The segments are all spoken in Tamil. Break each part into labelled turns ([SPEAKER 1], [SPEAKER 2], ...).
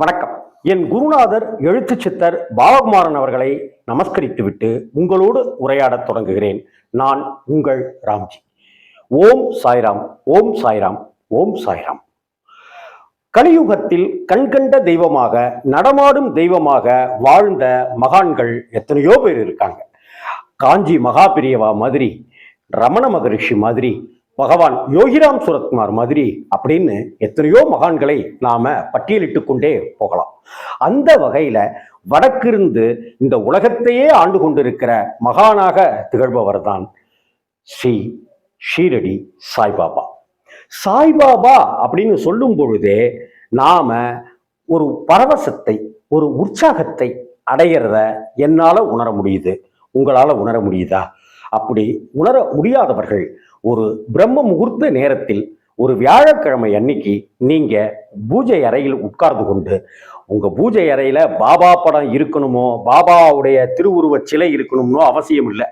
[SPEAKER 1] வணக்கம். என் குருநாதர் எழுத்து சித்தர் பாலகுமாரன் அவர்களை நமஸ்கரித்துவிட்டு உங்களோடு உரையாடத் தொடங்குகிறேன். நான் உங்கள் ராம்ஜி. ஓம் சாய்ராம் ஓம் சாய்ராம் ஓம் சாய்ராம். கலியுகத்தில் கண்கண்ட தெய்வமாக நடமாடும் தெய்வமாக வாழ்ந்த மகான்கள் எத்தனையோ பேர் இருக்காங்க. காஞ்சி மகாபிரியவா மாதிரி ரமண மகரிஷி மாதிரி பகவான் யோகிராம் சுரத்குமார் மாதிரி அப்படின்னு எத்தனையோ மகான்களை நாம பட்டியலிட்டு கொண்டே போகலாம். அந்த வகையில வடக்கிருந்து இந்த உலகத்தையே ஆண்டு கொண்டிருக்கிற மகானாக திகழ்பவர் தான் ஸ்ரீ ஷீரடி சாய்பாபா. சாய்பாபா அப்படின்னு சொல்லும் பொழுதே நாம ஒரு பரவசத்தை ஒரு உற்சாகத்தை அடையிறத என்னால் உணர முடியுது. உங்களால் உணர முடியுதா? அப்படி உணர முடியாதவர்கள் ஒரு பிரம்ம முகூர்த்த நேரத்தில் ஒரு வியாழக்கிழமை அன்னைக்கு நீங்க பூஜை அறையில் உட்கார்ந்து கொண்டு உங்க பூஜை அறையில பாபா படம் இருக்கணுமோ பாபாவுடைய திருவுருவ சிலை இருக்கணும்னோ அவசியம் இல்லை.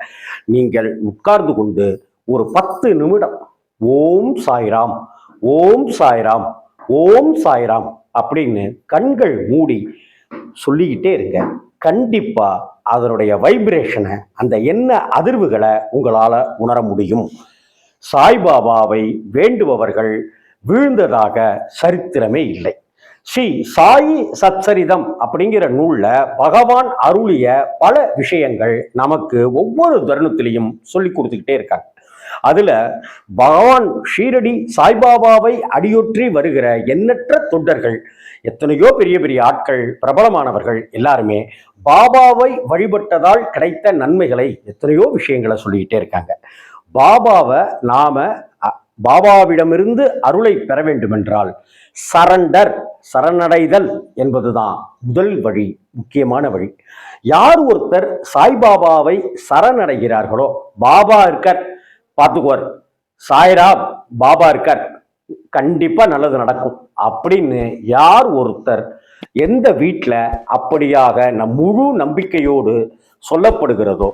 [SPEAKER 1] நீங்கள் உட்கார்ந்து கொண்டு ஒரு பத்து நிமிடம் ஓம் சாய்ராம் ஓம் சாய்ராம் ஓம் சாய்ராம் அப்படின்னு கண்கள் மூடி சொல்லிக்கிட்டே இருங்க. கண்டிப்பா அதனுடைய வைப்ரேஷனை அந்த என்ன அதிர்வுகளை உங்களால உணர முடியும். சாய்பாபாவை வேண்டுபவர்கள் வீழ்ந்ததாக சரித்திரமே இல்லை. ஸ்ரீ சாயி சச்சரிதம் அப்படிங்கிற நூலில் பகவான் அருளிய பல விஷயங்கள் நமக்கு ஒவ்வொரு தருணத்திலையும் சொல்லி கொடுத்துக்கிட்டே இருக்காங்க. அதுல பகவான் ஷீரடி சாய்பாபாவை அடியொற்றி வருகிற எண்ணற்ற தொண்டர்கள் எத்தனையோ பெரிய பெரிய ஆட்கள் பிரபலமானவர்கள் எல்லாருமே பாபாவை வழிபட்டதால் கிடைத்த நன்மைகளை எத்தனையோ விஷயங்களை சொல்லிக்கிட்டே இருக்காங்க. பாபாவை நாம அ- பாபாவிடமிருந்து அருளை பெற வேண்டுமென்றால் சரண்டர் சரணடைதல் என்பதுதான் முதல் வழி முக்கியமான வழி. யார் ஒருத்தர் சாய்பாபாவை சரணடைகிறார்களோ பாபா இருக்கார் பார்த்துக்குவார் சாய்ராம் பாபா இருக்கார். கண்டிப்பா நல்லது நடக்கும். அப்படின்னு யார் ஒருத்தர் எந்த வீட்டில் அப்படியாக நம் முழு நம்பிக்கையோடு சொல்லப்படுகிறதோ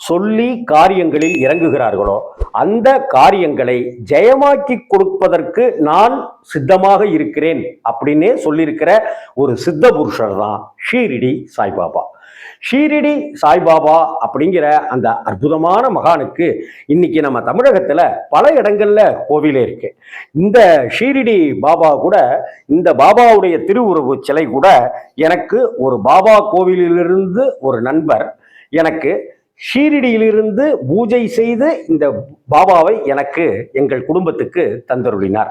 [SPEAKER 1] சொல்லி காரியங்களில் இறங்குகிறார்களோ அந்த காரியங்களை ஜெயமாக்கி கொடுப்பதற்கு நான் சித்தமாக இருக்கிறேன் அப்படின்னே சொல்லியிருக்கிற ஒரு சித்த புருஷர் தான் ஷீரிடி சாய்பாபா. ஷீரிடி சாய்பாபா அப்படிங்கிற அந்த அற்புதமான மகானுக்கு இன்னைக்கு நம்ம தமிழகத்துல பல இடங்கள்ல கோவிலே இருக்கு. இந்த ஷீரிடி பாபா கூட இந்த பாபாவுடைய திருவுருவு சிலை கூட எனக்கு ஒரு பாபா கோவிலிலிருந்து ஒரு நண்பர் எனக்கு ஷீரடியிலிருந்து பூஜை செய்து இந்த பாபாவை எனக்கு எங்கள் குடும்பத்துக்கு தந்தருளினார்.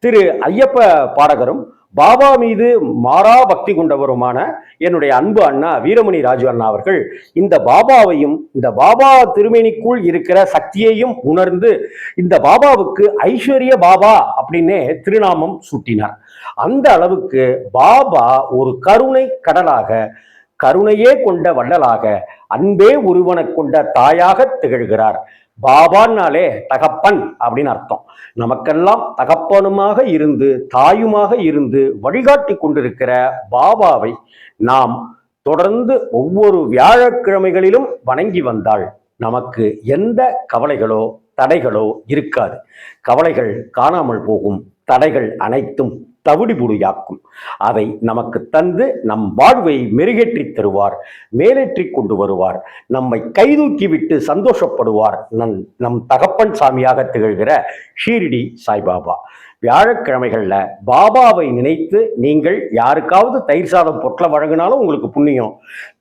[SPEAKER 1] திரு ஐயப்ப பாடகரும் பாபா மீது மாறா பக்தி கொண்டவருமான என்னுடைய அன்பு அண்ணா வீரமணி ராஜு அண்ணா அவர்கள் இந்த பாபாவையும் இந்த பாபா திருமேனிக்குள் இருக்கிற சக்தியையும் உணர்ந்து இந்த பாபாவுக்கு ஐஸ்வர்ய பாபா அப்படின்னே திருநாமம் சூட்டினார். அந்த அளவுக்கு பாபா ஒரு கருணை கடலாக கருணையே கொண்ட வள்ளலாக அன்பே ஒருவனை கொண்ட தாயாக திகழ்கிறார். பாபான்னாலே தகப்பன் அப்படின்னு அர்த்தம். நமக்கெல்லாம் தகப்பனுமாக இருந்து தாயுமாக இருந்து வழிகாட்டி கொண்டிருக்கிற பாபாவை நாம் தொடர்ந்து ஒவ்வொரு வியாழக்கிழமைகளிலும் வணங்கி வந்தால் நமக்கு எந்த கவலைகளோ தடைகளோ இருக்காது. கவலைகள் காணாமல் போகும். தடைகள் அனைத்தும் தவிடுபுடியாக்கும் அதை நமக்கு தந்து நம் வாழ்வை மெருகேற்றி தருவார் மேலேற்றி கொண்டு வருவார் நம்மை கைதூக்கி விட்டு சந்தோஷப்படுவார் நம் நம் தகப்பன் சாமியாக திகழ்கிற ஷீரிடி சாய்பாபா. வியாழக்கிழமைகளில் பாபாவை நினைத்து நீங்கள் யாருக்காவது தயிர் சாதம் பொட்டலை வழங்கினாலும் உங்களுக்கு புண்ணியம்.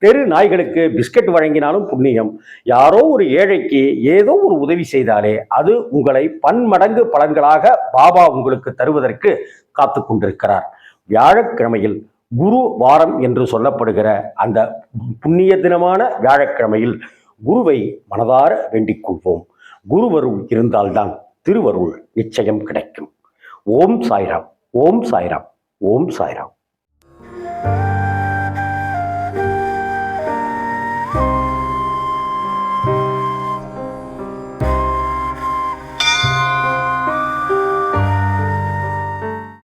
[SPEAKER 1] தெரு நாய்களுக்கு பிஸ்கட் வழங்கினாலும் புண்ணியம். யாரோ ஒரு ஏழைக்கு ஏதோ ஒரு உதவி செய்தாலே அது உங்களை பன்மடங்கு பலன்களாக பாபா உங்களுக்கு தருவதற்கு காத்து கொண்டிருக்கிறார் வியாழக்கிழமையில் குரு வாரம் என்று சொல்லப்படுகிற அந்த புண்ணிய தினமான வியாழக்கிழமையில் குருவை மனதார வேண்டிக் கொள்வோம். குருவருள் இருந்தால்தான் திருவருள் நிச்சயம் கிடைக்கும். ஓம் சாய்ராம் ஓம் சாய்ராம் ஓம் சாய்ராம்.